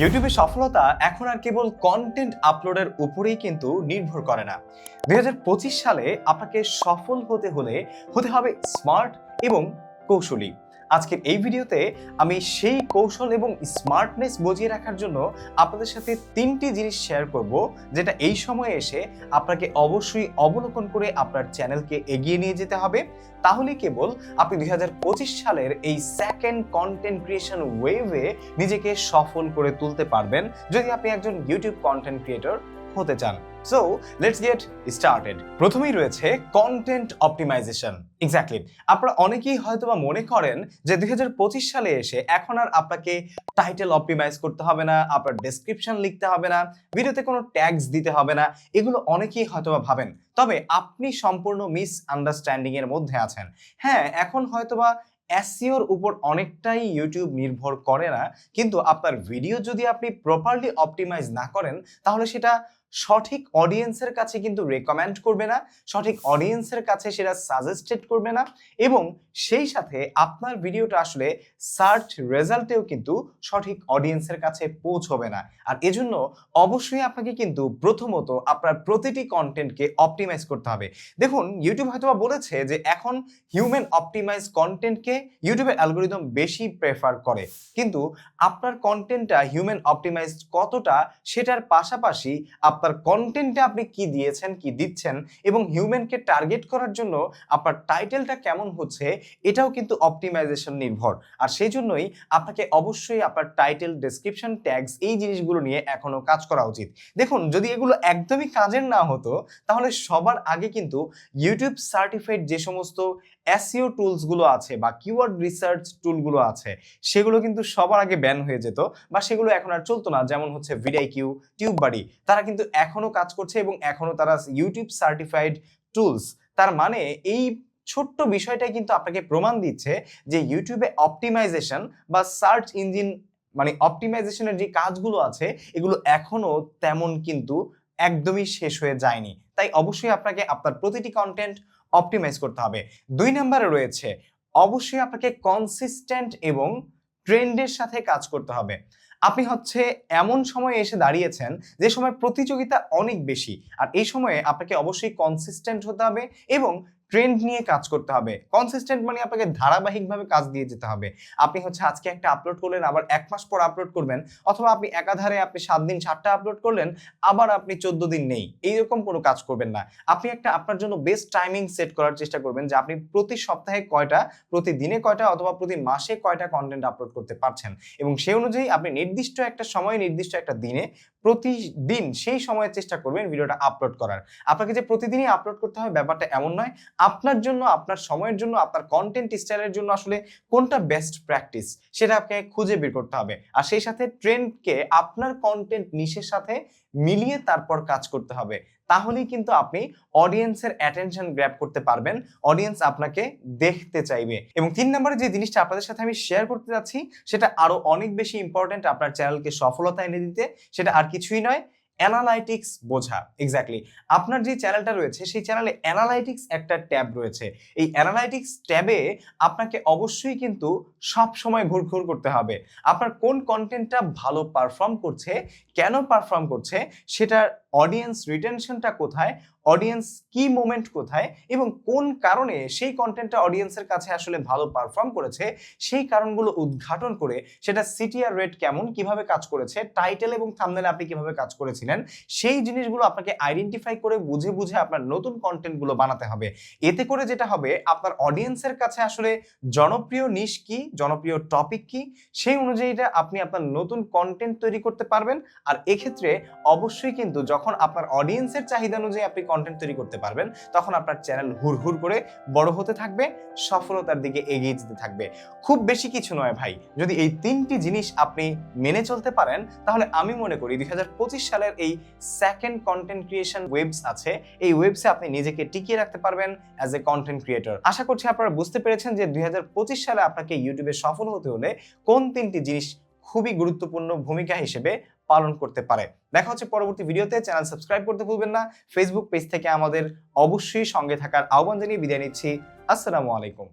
ইউটিউবে সফলতা এখন আর কেবল কন্টেন্ট আপলোডের উপরেই কিন্তু নির্ভর করে না। দুই হাজার পঁচিশ সালে আপনাকে সফল হতে হলে হতে হবে স্মার্ট এবং কৌশলী। আজকের এই ভিডিওতে আমি সেই কৌশল এবং স্মার্টনেস বজিয়ে রাখার জন্য আপনাদের সাথে তিনটি জিনিস শেয়ার করব, যেটা এই সময়ে এসে আপনাকে অবশ্যই অবলোকন করে আপনার চ্যানেলকে এগিয়ে নিয়ে যেতে হবে। তাহলে কেবল আপনি দু হাজার পঁচিশ সালের এই সেকেন্ড কন্টেন্ট ক্রিয়েশন ওয়েভে নিজেকে সফল করে তুলতে পারবেন। যদি আপনি একজন ইউটিউব কন্টেন্ট ক্রিয়েটর হতে চান। সো লেটস গেট স্টার্টেড প্রথমেই রয়েছে কন্টেন্ট অপটিমাইজেশন এক্স্যাক্টলি আপনারা অনেকেই হয়তো বা মনে করেন যে দুই হাজার পঁচিশ সালে এসে এখন আর আপনাকে টাইটেল অপটিমাইজ করতে হবে না, আপনার ডেসক্রিপশন লিখতে হবে না ভিডিওতে কোনো ট্যাগস দিতে হবে না, এগুলো অনেকেই হয়তো বা ভাবেন। তবে আপনি সম্পূর্ণ মিস আন্ডারস্ট্যান্ডিং এর মধ্যে আছেন। হ্যাঁ এখন হয়তোবা এসিওর উপর অনেকটাই ইউটিউব নির্ভর করে না, কিন্তু আপনার ভিডিও যদি আপনি প্রপারলি অপটিমাইজ না করেন, তাহলে সেটা সঠিক অডিয়েন্সের কাছে কিন্তু রেকমেন্ড করবে না, সঠিক অডিয়েন্সের কাছে সেটা সাজেস্টেড করবে না এবং সেই সাথে আপনার ভিডিওটা আসলে সার্চ রেজাল্টেও কিন্তু সঠিক অডিয়েন্সের কাছে পৌঁছবে না। আর এজন্য অবশ্যই আপনাকে কিন্তু প্রথমত আপনার প্রতিটি কন্টেন্টকে অপটিমাইজ করতে হবে। দেখুন ইউটিউব হয়তো বলেছে যে এখন হিউম্যান অপটিমাইজ কন্টেন্টকে ইউটিউবের অ্যালগোরিদম বেশি প্রেফার করে। কিন্তু আপনার কন্টেন্টটা হিউম্যান অপটিমাইজ কতটা সেটার পাশাপাশি আপনার কন্টেন্টে আপনি কি দিয়েছেন, কি দিচ্ছেন এবং হিউম্যানকে টার্গেট করার জন্য আপনার টাইটেলটা কেমন হচ্ছে, এটাও কিন্তু অপটিমাইজেশন নির্ভর। আর সেই জন্যই আপনাকে অবশ্যই আপনার টাইটেল ডেসক্রিপশন ট্যাগস এই জিনিসগুলো নিয়ে এখনও কাজ করা উচিত। দেখুন, যদি এগুলো একদমই কাজের না হতো, তাহলে সবার আগে কিন্তু ইউটিউব সার্টিফাইড যে সমস্ত এসইও টুলসগুলো আছে বা কিওয়ার্ড রিসার্চ টুলগুলো আছে, সেগুলো কিন্তু সবার আগে ব্যান হয়ে যেত বা সেগুলো এখন আর চলতো না। যেমন হচ্ছে ভিডাই কিউ টিউব বাড়ি তারা কিন্তু এখনও কাজ করছে এবং এখনও তারা ইউটিউব সার্টিফাইড টুলস তার মানে এই ছোট্ট বিষয়টাই কিন্তু আপনাকে প্রমাণ দিচ্ছে যে ইউটিউবে অপটিমাইজেশন বা সার্চ ইঞ্জিন মানে অপটিমাইজেশনের যে কাজগুলো আছে, এগুলো এখনও তেমন কিন্তু একদমই শেষ হয়ে যায়নি। তাই অবশ্যই আপনাকে আপনার প্রতিটি কন্টেন্ট অপটিমাইজ করতে হবে। দুই নম্বরে রয়েছে, অবশ্যই আপনাকে কনসিস্টেন্ট এবং ট্রেন্ডের সাথে কাজ করতে হবে। আপনি হচ্ছে এমন সময়ে এসে দাঁড়িয়েছেন যে সময় প্রতিযোগিতা অনেক বেশি। আর এই সময়ে আপনাকে অবশ্যই কনসিস্টেন্ট হতে হবে এবং ট্রেন্ড নিয়ে কাজ করতে হবে। কনসিস্টেন্ট মানে আপনাকে ধারাবাহিকভাবে কাজ দিয়ে যেতে হবে। আপনি হচ্ছে আজকে একটা আপলোড করলেন, আবার এক মাস পর আপলোড করবেন, অথবা আপনি একাধারে আপনি সাত দিন, সাতটা আপলোড করলেন, আবার আপনি চোদ্দ দিন নেই। এইরকম কোনো কাজ করবেন না। আপনি একটা আপনার জন্য বেস্ট টাইমিং সেট করার চেষ্টা করবেন যে আপনি প্রতি সপ্তাহে কয়টা প্রতিদিনে কয়টা, অথবা প্রতি মাসে কয়টা কন্টেন্ট আপলোড করতে পারছেন। এবং সেই অনুযায়ী আপনি নির্দিষ্ট একটা সময়, নির্দিষ্ট একটা দিনে প্রতিদিন সেই সময়ের চেষ্টা করবেন ভিডিওটা আপলোড করার। আপনাকে যে প্রতিদিনই আপলোড করতে হবে ব্যাপারটা এমন নয়, আপনার জন্য, আপনার সময়ের জন্য, আপনার কন্টেন্ট স্টাইলের জন্য আসলে কোনটা বেস্ট প্র্যাকটিস সেটা আপনাকে খুঁজে বের করতে হবে। আর সেই সাথে ট্রেন্ডকে আপনার কন্টেন্ট নিশের সাথে মিলিয়ে তারপর কাজ করতে হবে। তাহলেই কিন্তু আপনি অডিয়েন্সের অ্যাটেনশন গ্র্যাব করতে পারবেন অডিয়েন্স আপনাকে দেখতে চাইবে। এবং তিন নম্বরে যে জিনিসটা আপনাদের সাথে আমি শেয়ার করতে যাচ্ছি, সেটা আরও অনেক বেশি ইম্পর্টেন্ট আপনার চ্যানেলকে সফলতা এনে দিতে, সেটা আর কিছুই নয় অ্যানালাইটিক্স বোঝা এক্স্যাক্টলি আপনার যে চ্যানেলটা রয়েছে, সেই চ্যানেলে অ্যানালাইটিক্স একটা ট্যাব রয়েছে। এই অ্যানালাইটিক্স ট্যাবে আপনাকে অবশ্যই কিন্তু সব সময় ঘুরঘুর করতে হবে। আপনার কোন কন্টেন্টটা ভালো পারফর্ম করছে, কেন পারফর্ম করছে, সেটার অডিয়েন্স রিটেনশনটা কোথায় অডিয়েন্স কি মোমেন্ট কোথায় এবং কোন কারণে সেই কন্টেন্টটা অডিয়েন্সের কাছে আসলে ভালো পারফর্ম করেছে, সেই কারণগুলো উদ্ঘাটন করে সেটা সিটিআর রেট কেমন, কীভাবে কাজ করেছে টাইটেল এবং থামনেলে আপনি কীভাবে কাজ করেছিলেন, সেই জিনিসগুলো আপনাকে আইডেন্টিফাই করে বুঝে বুঝে আপনার নতুন কন্টেন্টগুলো বানাতে হবে। এতে করে যেটা হবে, আপনার অডিয়েন্সের কাছে আসলে জনপ্রিয় নিশ কি, জনপ্রিয় টপিক কি, সেই অনুযায়ীটা আপনি আপনার নতুন কন্টেন্ট তৈরি করতে পারবেন। আর এক্ষেত্রে অবশ্যই কিন্তু যখন আপনার অডিয়েন্সের চাহিদা অনুযায়ী আপনি কন্টেন্ট তৈরি করতে পারবেন, তখন আপনার চ্যানেল হুড়হুড় করে বড় হতে থাকবে, সফলতার দিকে এগিয়ে যেতে থাকবে। খুব বেশি কিছু নয় ভাই, যদি এই তিনটি জিনিস আপনি মেনে চলতে পারেন, তাহলে আমি মনে করি দুই সালের এই সেকেন্ড কন্টেন্ট ক্রিয়েশন ওয়েবস আছে। এই ওয়েবসে আপনি নিজেকে টিকিয়ে রাখতে পারবেন অ্যাজ এ কন্টেন্ট ক্রিয়েটর আশা করছি আপনারা বুঝতে পেরেছেন যে দুই হাজার পঁচিশ সালে আপনাকে ইউটিউবে সফল হতে হলে কোন তিনটি জিনিস খুবই গুরুত্বপূর্ণ ভূমিকা হিসেবে পালন করতে পারে। দেখা হচ্ছে পরবর্তী ভিডিওতে। চ্যানেল সাবস্ক্রাইব করতে ভুলবেন না। ফেসবুক পেজ থেকে আমাদের অবশ্যই সঙ্গে থাকার আহ্বান জানিয়ে বিদায় নিচ্ছি। আসসালামু আলাইকুম।